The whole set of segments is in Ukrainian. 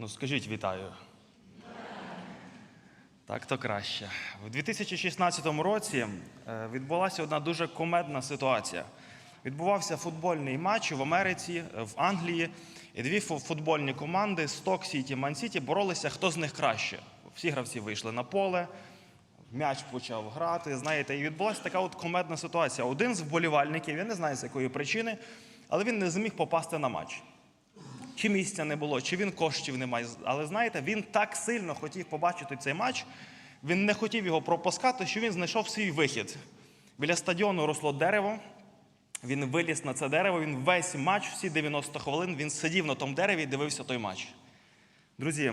Ну, скажіть вітаю. Так, то краще. У 2016 році е, відбулася одна дуже комедна ситуація. Відбувався футбольний матч в Америці, е, в Англії, і дві футбольні команди Сток Сіті, Ман Сіті боролися, хто з них краще. Всі гравці вийшли на поле, м'яч почав грати. Знаєте, і відбулася така от комедна ситуація. Один з вболівальників, я не знаю з якої причини, але він не зміг попасти на матч. Чи місця не було, чи він коштів не має. Але знаєте, він так сильно хотів побачити цей матч, він не хотів його пропускати, що він знайшов свій вихід. Біля стадіону росло дерево. Він виліз на це дерево, він весь матч, всі 90 хвилин, він сидів на тому дереві і дивився той матч. Друзі,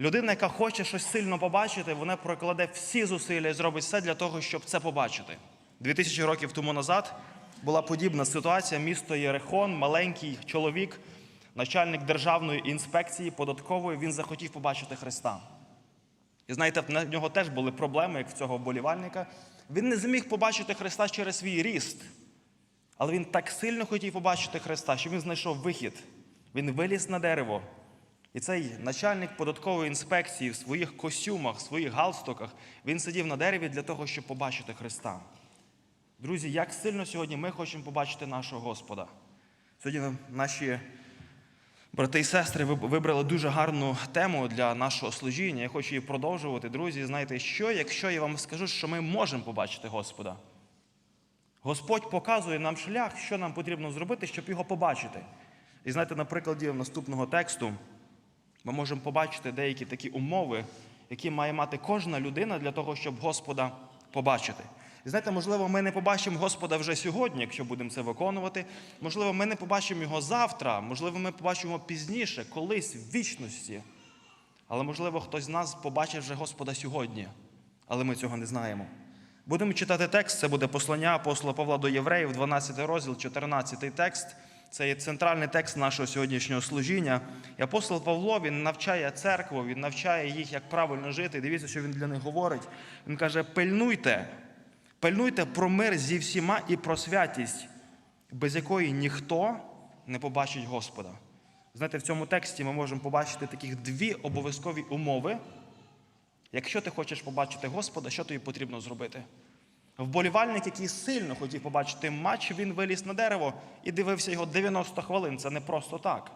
людина, яка хоче щось сильно побачити, вона прокладе всі зусилля і зробить все для того, щоб це побачити. Дві тисячі років тому назад була подібна ситуація. Місто Єрехон, маленький чоловік, начальник державної інспекції податкової, він захотів побачити Христа. І знаєте, в нього теж були проблеми, як в цього вболівальника. Він не зміг побачити Христа через свій ріст. Але він так сильно хотів побачити Христа, що він знайшов вихід. Він виліз на дерево. І цей начальник податкової інспекції в своїх костюмах, в своїх галстуках, він сидів на дереві для того, щоб побачити Христа. Друзі, як сильно сьогодні ми хочемо побачити нашого Господа. Сьогодні наші брати і сестри виб- вибрали дуже гарну тему для нашого служіння. Я хочу її продовжувати. Друзі, знаєте, що, якщо я вам скажу, що ми можемо побачити Господа? Господь показує нам шлях, що нам потрібно зробити, щоб його побачити. І знаєте, на прикладі наступного тексту ми можемо побачити деякі такі умови, які має мати кожна людина для того, щоб Господа побачити. Знаєте, можливо, ми не побачимо Господа вже сьогодні, якщо будемо це виконувати. Можливо, ми не побачимо його завтра, можливо, ми побачимо пізніше, колись в вічності. Але можливо, хтось з нас побачив вже Господа сьогодні, але ми цього не знаємо. Будемо читати текст, це буде послання апостола Павла до Євреїв, 12 розділ, 14 текст. Це є центральний текст нашого сьогоднішнього служіння. І апостол Павло він навчає церкву, він навчає їх, як правильно жити. Дивіться, що він для них говорить. Він каже: пильнуйте, пильнуйте про мир зі всіма і про святість, без якої ніхто не побачить Господа. Знаєте, в цьому тексті ми можемо побачити таких дві обов'язкові умови. Якщо ти хочеш побачити Господа, що тобі потрібно зробити? Вболівальник, який сильно хотів побачити матч, він виліз на дерево і дивився його 90 хвилин. Це не просто так.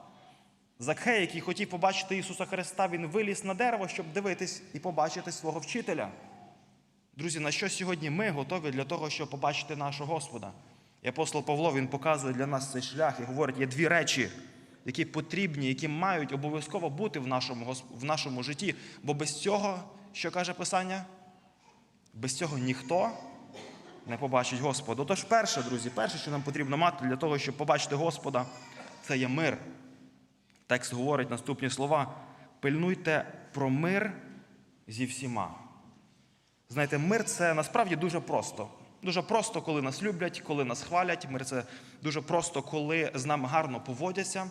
Закхей, який хотів побачити Ісуса Христа, він виліз на дерево, щоб дивитись і побачити свого вчителя. Друзі, на що сьогодні ми готові для того, щоб побачити нашого Господа? І апостол Павло він показує для нас цей шлях і говорить, є дві речі, які потрібні, які мають обов'язково бути в нашому, в нашому житті. Бо без цього, що каже Писання? Без цього ніхто не побачить Господа. Отож, перше, друзі, перше, що нам потрібно мати для того, щоб побачити Господа, це є мир. Текст говорить наступні слова: пильнуйте про мир зі всіма. Знаєте, мир це насправді дуже просто. Дуже просто, коли нас люблять, коли нас хвалять. Мир це дуже просто, коли з нами гарно поводяться.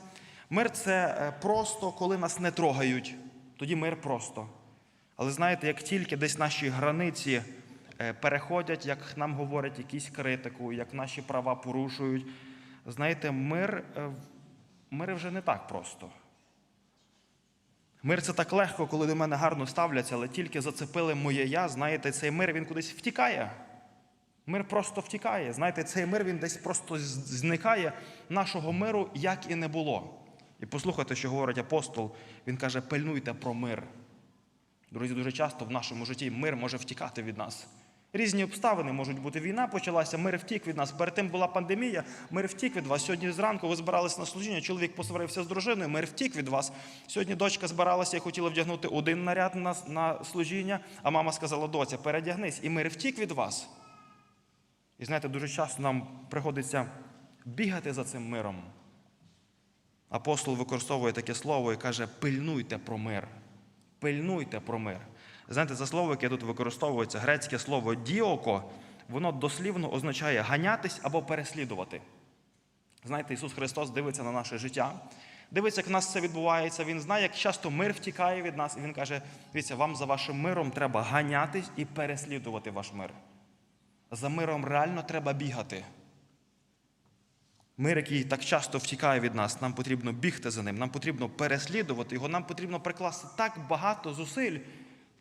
Мир це е, просто, коли нас не трогають. Тоді мир просто. Але знаєте, як тільки десь наші границі е, переходять, як нам говорять якісь критику, як наші права порушують, знаєте, мир, е, мир вже не так просто. Мир це так легко, коли до мене гарно ставляться, але тільки зацепили моє я, знаєте, цей мир він кудись втікає. Мир просто втікає. Знаєте, цей мир він десь просто зникає. Нашого миру як і не було. І послухайте, що говорить апостол. Він каже: пильнуйте про мир. Друзі, дуже часто в нашому житті мир може втікати від нас. Різні обставини можуть бути. Війна почалася, мир втік від нас. Перед тим була пандемія, мир втік від вас. Сьогодні зранку ви збиралися на служіння, чоловік посварився з дружиною, мир втік від вас. Сьогодні дочка збиралася і хотіла вдягнути один наряд на, на служіння, а мама сказала: доця, передягнись, і мир втік від вас. І знаєте, дуже часто нам приходиться бігати за цим миром. Апостол використовує таке слово і каже: пильнуйте про мир. Пильнуйте про мир. Знаєте, це слово, яке тут використовується, грецьке слово діоко, воно дослівно означає ганятись або переслідувати. Знаєте, Ісус Христос дивиться на наше життя, дивиться, як в нас це відбувається. Він знає, як часто мир втікає від нас, і Він каже: дивіться, вам за вашим миром треба ганятись і переслідувати ваш мир. За миром реально треба бігати. Мир, який так часто втікає від нас, нам потрібно бігти за ним, нам потрібно переслідувати його, нам потрібно прикласти так багато зусиль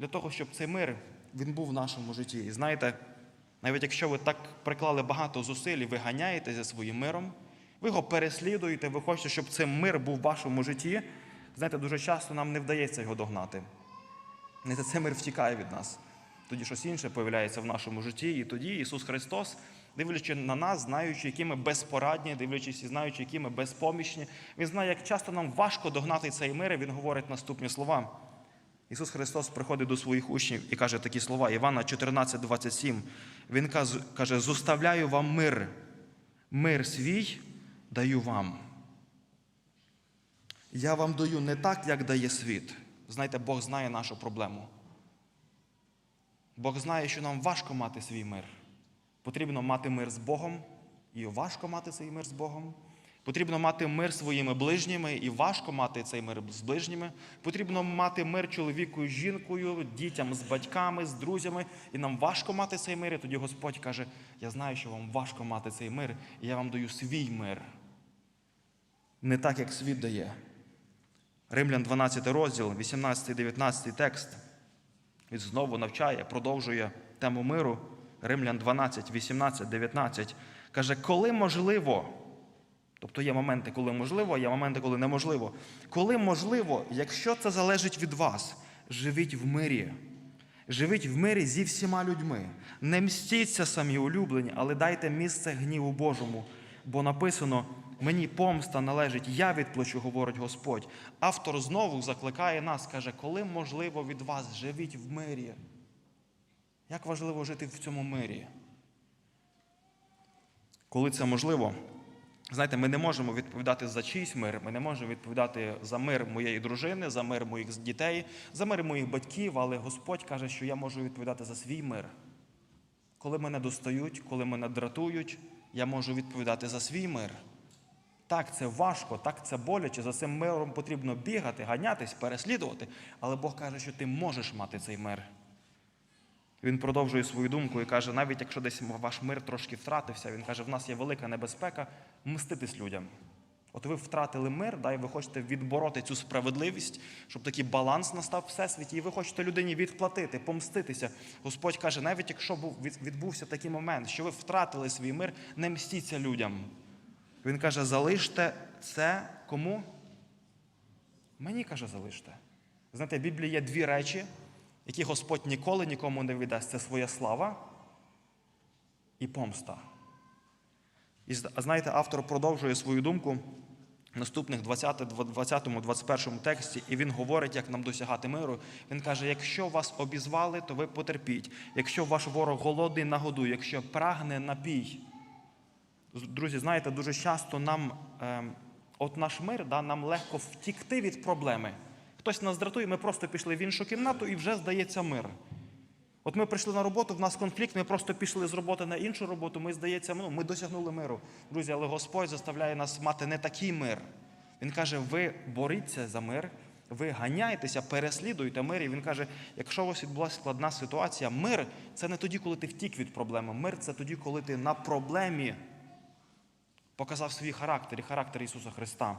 для того, щоб цей мир він був в нашому житті. І знаєте, навіть якщо ви так приклали багато зусиль ви ганяєте за своїм миром, ви його переслідуєте, ви хочете, щоб цей мир був в вашому житті. Знаєте, дуже часто нам не вдається його догнати. Не цей мир втікає від нас. Тоді щось інше появляється в нашому житті, і тоді Ісус Христос, дивлячись на нас, знаючи, які ми безпорадні, дивлячись і знаючи, які ми безпомічні, Він знає, як часто нам важко догнати цей мир, і Він говорить наступні слова. Ісус Христос приходить до своїх учнів і каже такі слова, Івана 14, 27. Він каже: зоставляю вам мир, мир свій даю вам. Я вам даю не так, як дає світ. Знаєте, Бог знає нашу проблему. Бог знає, що нам важко мати свій мир. Потрібно мати мир з Богом, і важко мати цей мир з Богом. Потрібно мати мир своїми ближніми, і важко мати цей мир з ближніми. Потрібно мати мир чоловіку з жінкою, дітям з батьками, з друзями. І нам важко мати цей мир. І тоді Господь каже: Я знаю, що вам важко мати цей мир, і я вам даю свій мир. Не так, як світ дає. Римлян 12 розділ, 18-19 текст. Він знову навчає, продовжує тему миру. Римлян 12, 18, 19. Каже, коли можливо, тобто є моменти, коли можливо, є моменти, коли неможливо. Коли можливо, якщо це залежить від вас, живіть в мирі. Живіть в мирі зі всіма людьми. Не мстіться самі улюблені, але дайте місце гніву Божому. Бо написано: мені помста належить, я відплачу, говорить Господь. Автор знову закликає нас, каже, коли можливо від вас, живіть в мирі. Як важливо жити в цьому мирі? Коли це можливо, знаєте, ми не можемо відповідати за чийсь мир, ми не можемо відповідати за мир моєї дружини, за мир моїх дітей, за мир моїх батьків, але Господь каже, що я можу відповідати за свій мир. Коли мене достають, коли мене дратують, я можу відповідати за свій мир. Так, це важко, так це боляче. За цим миром потрібно бігати, ганятись, переслідувати. Але Бог каже, що ти можеш мати цей мир. Він продовжує свою думку і каже: навіть якщо десь ваш мир трошки втратився, він каже, в нас є велика небезпека мститись людям. От ви втратили мир, да, і ви хочете відбороти цю справедливість, щоб такий баланс настав всесвіті, і ви хочете людині відплатити, помститися. Господь каже, навіть якщо був, відбувся такий момент, що ви втратили свій мир, не мстіться людям. Він каже: залиште це кому? Мені каже, залиште. Знаєте, в Біблії є дві речі, які Господь ніколи нікому не віддасть. Це своя слава і помста. І знаєте, автор продовжує свою думку в наступних 20-21 тексті, і він говорить, як нам досягати миру. Він каже: якщо вас обізвали, то ви потерпіть. Якщо ваш ворог голодний, нагодуй, якщо прагне, напій. Друзі, знаєте, дуже часто нам, е, от наш мир, да, нам легко втікти від проблеми. Хтось нас дратує, ми просто пішли в іншу кімнату і вже здається мир. От ми прийшли на роботу, в нас конфлікт, ми просто пішли з роботи на іншу роботу, ми здається, ну, ми досягнули миру. Друзі, але Господь заставляє нас мати не такий мир. Він каже: ви боріться за мир, ви ганяєтеся, переслідуєте мир. І він каже: якщо у вас відбулася складна ситуація, мир це не тоді, коли ти втік від проблеми. Мир це тоді, коли ти на проблемі показав свій характер і характер Ісуса Христа.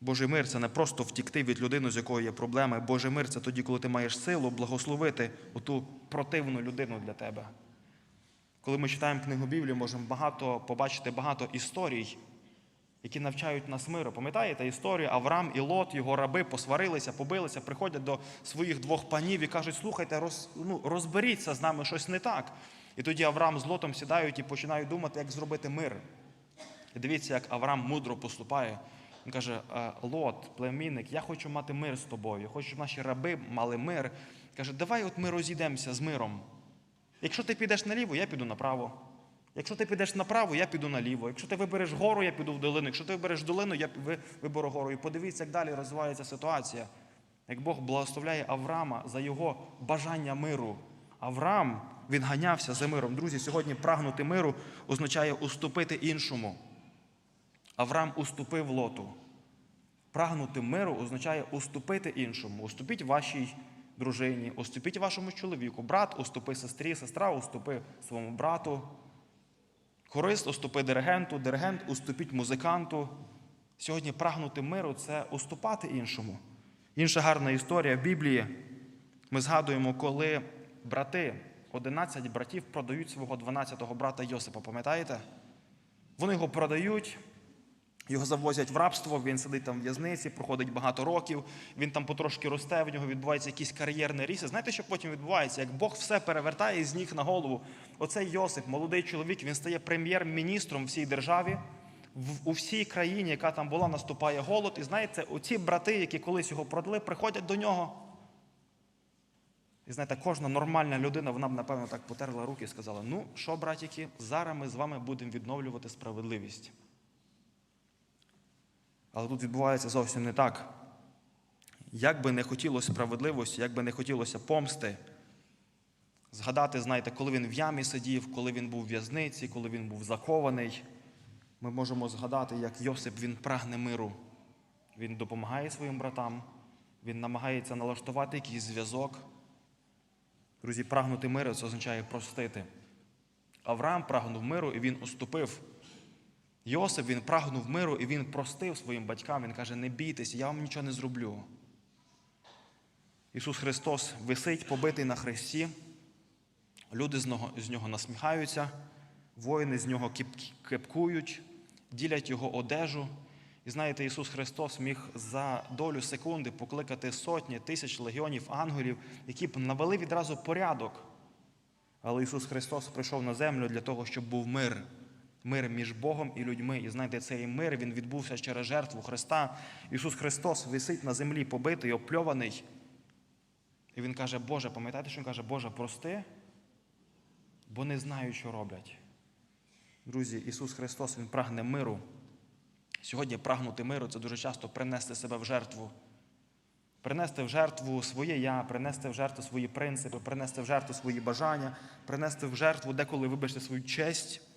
Божий мир це не просто втікти від людини, з якою є проблеми. Божий мир це тоді, коли ти маєш силу благословити оту противну людину для тебе. Коли ми читаємо книгу Біблії, можемо багато побачити багато історій, які навчають нас миру. Пам'ятаєте історію? Авраам і Лот, його раби посварилися, побилися, приходять до своїх двох панів і кажуть: слухайте, роз, ну, розберіться з нами щось не так. І тоді Авраам з Лотом сідають і починають думати, як зробити мир. І дивіться, як Авраам мудро поступає. Він каже: «Е, Лот, племінник, я хочу мати мир з тобою. Я хочу, щоб наші раби мали мир. Каже, давай от ми розійдемося з миром. Якщо ти підеш наліво, я піду направо. Якщо ти підеш направо, я піду наліво. Якщо ти вибереш гору, я піду в долину. Якщо ти вибереш долину, я виберу гору. І подивіться, як далі розвивається ситуація. Як Бог благословляє Авраама за його бажання миру. Авраам він ганявся за миром. Друзі, сьогодні прагнути миру означає уступити іншому. Авраам уступив лоту. Прагнути миру означає уступити іншому. Уступіть вашій дружині, уступіть вашому чоловіку. Брат уступи сестрі, сестра уступи своєму брату. Корист уступи диригенту, диригент уступіть музиканту. Сьогодні прагнути миру це уступати іншому. Інша гарна історія в Біблії. Ми згадуємо, коли брати, 11 братів продають свого 12-го брата Йосипа, пам'ятаєте? Вони його продають, його завозять в рабство, він сидить там в в'язниці, проходить багато років, він там потрошки росте, в нього відбувається якийсь кар'єрний ріст. Знаєте, що потім відбувається? Як Бог все перевертає з ніг на голову. Оцей Йосип, молодий чоловік, він стає прем'єр-міністром всій державі. У всій країні, яка там була, наступає голод. І знаєте, оці брати, які колись його продали, приходять до нього. І знаєте, кожна нормальна людина, вона б, напевно, так потерла руки і сказала: ну що, братіки, зараз ми з вами будемо відновлювати справедливість. Але тут відбувається зовсім не так. Як би не хотілося справедливості, як би не хотілося помсти, згадати, знаєте, коли він в ямі сидів, коли він був в в'язниці, коли він був закований, ми можемо згадати, як Йосип він прагне миру. Він допомагає своїм братам, він намагається налаштувати якийсь зв'язок. Друзі, прагнути миру це означає простити. Авраам прагнув миру і він уступив. Йосип він прагнув миру і він простив своїм батькам. Він каже: не бійтеся, я вам нічого не зроблю. Ісус Христос висить, побитий на хресті. Люди з нього, насміхаються, воїни з нього кепкують, ділять його одежу. І знаєте, Ісус Христос міг за долю секунди покликати сотні тисяч легіонів ангелів, які б навели відразу порядок. Але Ісус Христос прийшов на землю для того, щоб був мир. Мир між Богом і людьми. І знаєте, цей мир він відбувся через жертву Христа. Ісус Христос висить на землі, побитий, опльований. І Він каже, Боже, пам'ятаєте, що Він каже, Боже, прости, бо не знають, що роблять. Друзі, Ісус Христос Він прагне миру. Сьогодні прагнути миру це дуже часто принести себе в жертву. Принести в жертву своє я, принести в жертву свої принципи, принести в жертву свої бажання, принести в жертву деколи, вибачте, свою честь.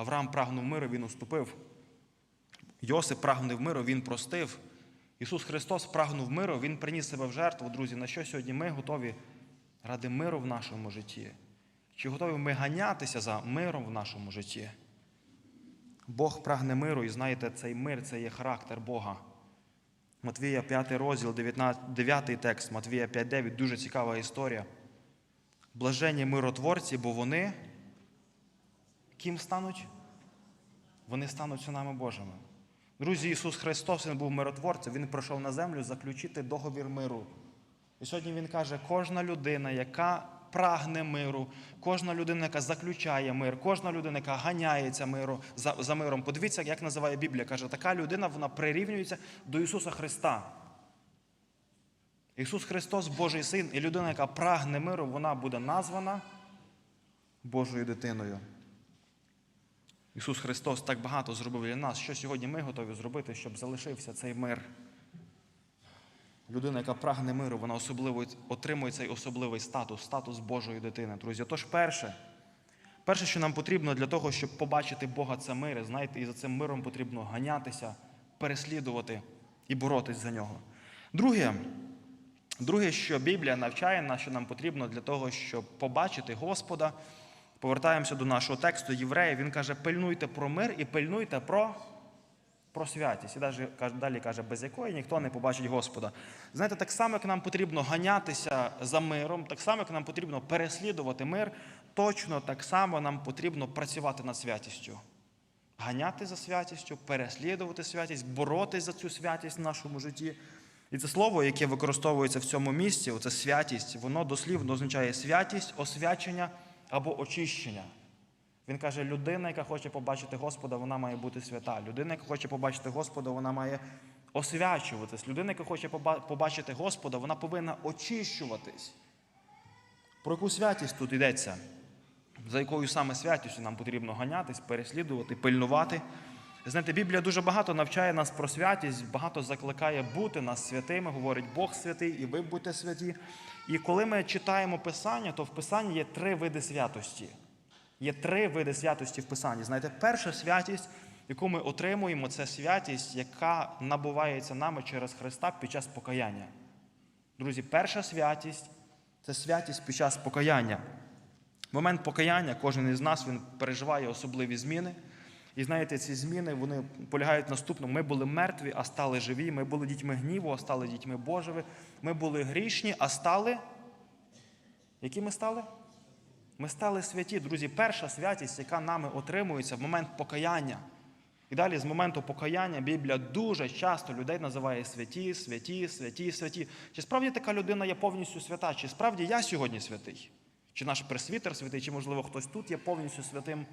Авраам прагнув миру, він уступив. Йосип прагнув миру, він простив. Ісус Христос прагнув миру, Він приніс себе в жертву. Друзі, на що сьогодні ми готові ради миру в нашому житті? Чи готові ми ганятися за миром в нашому житті? Бог прагне миру, і знаєте, цей мир це є характер Бога. Матвія 5 розділ, 19, 9 текст, Матвія 5.9, дуже цікава історія. Блаженні миротворці, бо вони ким стануть? Вони стануть синами Божими. Друзі, Ісус Христос Він був миротворцем, Він прийшов на землю заключити договір миру. І сьогодні Він каже, кожна людина, яка прагне миру, кожна людина, яка заключає мир, кожна людина, яка ганяється миру, за, за миром. Подивіться, як називає Біблія. Каже, така людина вона прирівнюється до Ісуса Христа. Ісус Христос, Божий Син, і людина, яка прагне миру, вона буде названа Божою дитиною. Ісус Христос так багато зробив для нас, що сьогодні ми готові зробити, щоб залишився цей мир. Людина, яка прагне миру, вона особливо отримує цей особливий статус, статус Божої дитини. Друзі, тож перше, перше, що нам потрібно для того, щоб побачити Бога, це мир. Знаєте, і за цим миром потрібно ганятися, переслідувати і боротись за нього. Друге, друге, що Біблія навчає нас, що нам потрібно для того, щоб побачити Господа. Повертаємося до нашого тексту Єврея. Він каже: пильнуйте про мир і пильнуйте про, про святість. І далі, далі каже, без якої ніхто не побачить Господа. Знаєте, так само, як нам потрібно ганятися за миром, так само, як нам потрібно переслідувати мир, точно так само нам потрібно працювати над святістю. Ганяти за святістю, переслідувати святість, боротись за цю святість в нашому житті. І це слово, яке використовується в цьому місці, оце святість, воно дослівно означає святість, освячення або очищення. Він каже, людина, яка хоче побачити Господа, вона має бути свята. Людина, яка хоче побачити Господа, вона має освячуватись. Людина, яка хоче побачити Господа, вона повинна очищуватись. Про яку святість тут йдеться? За якою саме святістю нам потрібно ганятись, переслідувати, пильнувати. Знаєте, Біблія дуже багато навчає нас про святість, багато закликає бути нас святими, говорить Бог святий, і ви будьте святі. І коли ми читаємо Писання, то в Писанні є три види святості. Є три види святості в Писанні. Знаєте, перша святість, яку ми отримуємо, це святість, яка набувається нами через Христа під час покаяння. Друзі, перша святість це святість під час покаяння. В момент покаяння кожен із нас він переживає особливі зміни. І знаєте, ці зміни вони полягають в наступному. Ми були мертві, а стали живі. Ми були дітьми гніву, а стали дітьми Божими. Ми були грішні, а стали. Які ми стали? Ми стали святі, друзі. Перша святість, яка нами отримується в момент покаяння. І далі з моменту покаяння Біблія дуже часто людей називає святі, святі, святі, святі. Чи справді така людина є повністю свята? Чи справді я сьогодні святий? Чи наш пресвітер святий, чи, можливо, хтось тут є повністю святим?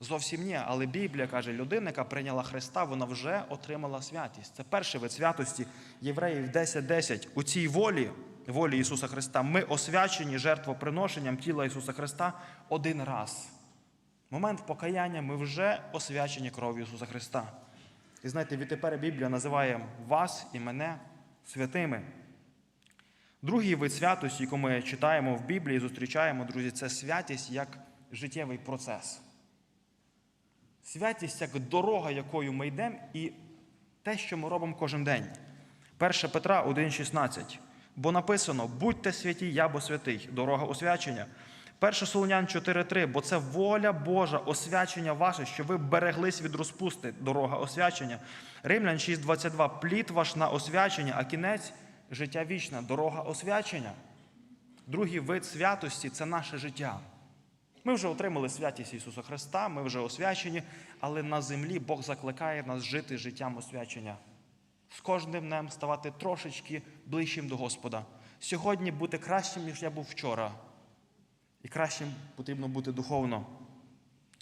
Зовсім ні. Але Біблія каже, людина, яка прийняла Христа, вона вже отримала святість. Це перший вид святості Євреїв 10.10. У цій волі, волі Ісуса Христа, ми освячені жертвоприношенням тіла Ісуса Христа один раз. Момент покаяння ми вже освячені кров'ю Ісуса Христа. І знаєте, відтепер Біблія називає вас і мене святими. Другий вид святості, яку ми читаємо в Біблії, зустрічаємо, друзі, це святість як життєвий процес. Святість як дорога, якою ми йдемо, і те, що ми робимо кожен день. 1 Петра 1,16. Бо написано: будьте святі, я бо святий, дорога освячення. 1 Солонян 4,3, бо це воля Божа, освячення ваше, що ви береглись від розпусти, дорога освячення. Римлян 6,22, плід ваш на освячення, а кінець життя вічне, дорога освячення. Другий вид святості це наше життя. Ми вже отримали святість Ісуса Христа, ми вже освячені, але на землі Бог закликає нас жити життям освячення. З кожним днем ставати трошечки ближчим до Господа. Сьогодні бути кращим, ніж я був вчора. І кращим потрібно бути духовно.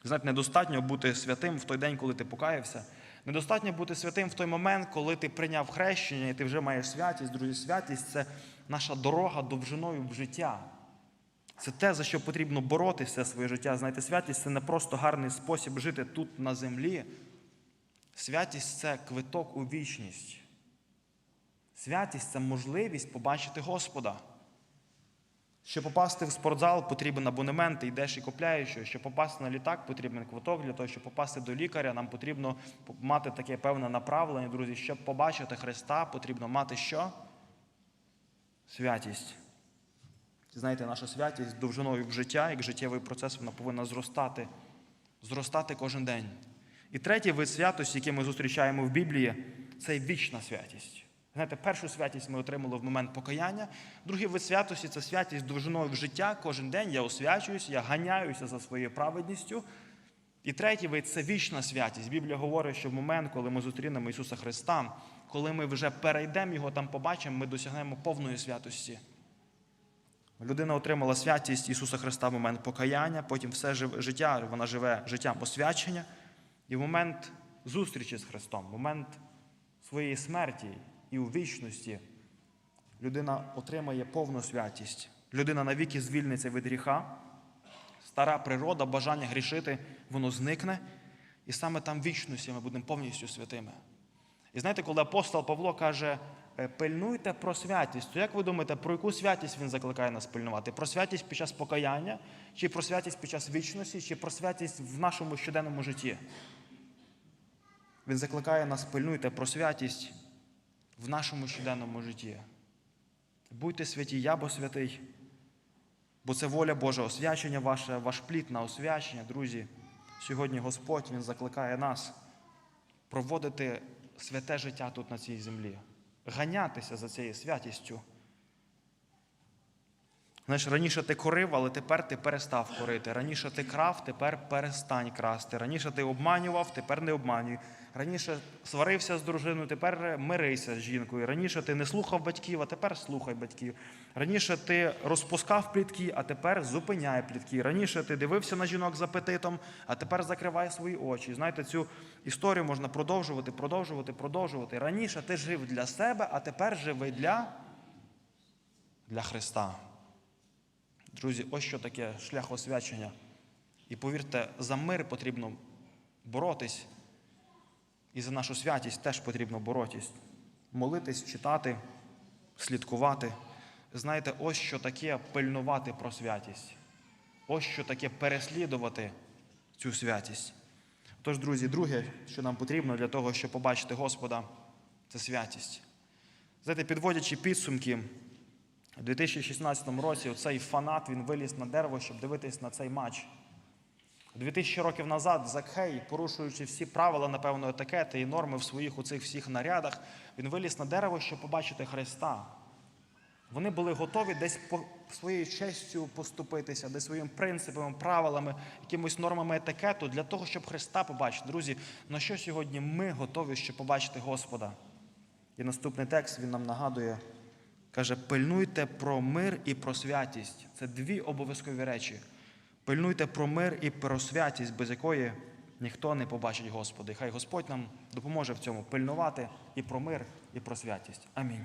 Знаєте, недостатньо бути святим в той день, коли ти покаявся. Недостатньо бути святим в той момент, коли ти прийняв хрещення і ти вже маєш святість. Друзі, святість це наша дорога довжиною в життя. Це те, за що потрібно боротися своє життя. Знаєте, святість це не просто гарний спосіб жити тут на землі. Святість це квиток у вічність. Святість це можливість побачити Господа. Щоб попасти в спортзал, потрібен абонемент, йдеш і купляєш його. Щоб попасти на літак, потрібен квиток. Для того, щоб попасти до лікаря, нам потрібно мати таке певне направлення, друзі. Щоб побачити Христа, потрібно мати що? Святість. Знаєте, наша святість довжиною в життя, як життєвий процес, вона повинна зростати, зростати кожен день. І третій вид святості, який ми зустрічаємо в Біблії, це вічна святість. Знаєте, першу святість ми отримали в момент покаяння. Другий вид святості це святість довжиною в життя. Кожен день я освячуюся, я ганяюся за своєю праведністю. І третій вид це вічна святість. Біблія говорить, що в момент, коли ми зустрінемо Ісуса Христа, коли ми вже перейдемо Його, там побачимо, ми досягнемо повної святості. Людина отримала святість Ісуса Христа в момент покаяння, потім все життя вона живе життям освячення. І в момент зустрічі з Христом, в момент своєї смерті і у вічності людина отримає повну святість. Людина навіки звільниться від гріха, стара природа, бажання грішити, воно зникне. І саме там вічності ми будемо повністю святими. І знаєте, коли апостол Павло каже, пильнуйте про святість, то як ви думаєте, про яку святість він закликає нас пильнувати? Про святість під час покаяння, чи про святість під час вічності, чи про святість в нашому щоденному житті? Він закликає нас пильнуйте про святість в нашому щоденному житті. Будьте святі, я бо святий, бо це воля Божа, освячення ваше, ваш плід на освячення, друзі. Сьогодні Господь Він закликає нас проводити святе життя тут на цій землі, ганятися за цією святістю. Знаєш, раніше ти корив, але тепер ти перестав корити. Раніше ти крав, тепер перестань красти. Раніше ти обманював, тепер не обманюй. Раніше сварився з дружиною, тепер мирися з жінкою. Раніше ти не слухав батьків, а тепер слухай батьків. Раніше ти розпускав плітки, а тепер зупиняй плітки. Раніше ти дивився на жінок з апетитом, а тепер закривай свої очі. Знаєте, цю історію можна продовжувати, продовжувати, продовжувати. Раніше ти жив для себе, а тепер живи для, для Христа. Друзі, ось що таке шлях освячення. І повірте, за мир потрібно боротись. І за нашу святість теж потрібно боротись. Молитись, читати, слідкувати. Знаєте, ось що таке пильнувати про святість. Ось що таке переслідувати цю святість. Тож, друзі, друге, що нам потрібно для того, щоб побачити Господа, це святість. Знаєте, підводячи підсумки У 2016 році цей фанат він виліз на дерево, щоб дивитись на цей матч. 2000 років назад Закхей, порушуючи всі правила, напевно, етикети і норми в своїх у цих всіх нарядах, він виліз на дерево, щоб побачити Христа. Вони були готові десь по своєю честю поступитися, десь своїм принципами, правилами, якимось нормами етикету для того, щоб Христа побачити. Друзі, на що сьогодні ми готові, щоб побачити Господа? І наступний текст він нам нагадує, каже: пильнуйте про мир і про святість. Це дві обов'язкові речі. Пильнуйте про мир і про святість, без якої ніхто не побачить Господа. І хай Господь нам допоможе в цьому пильнувати і про мир, і про святість. Амінь.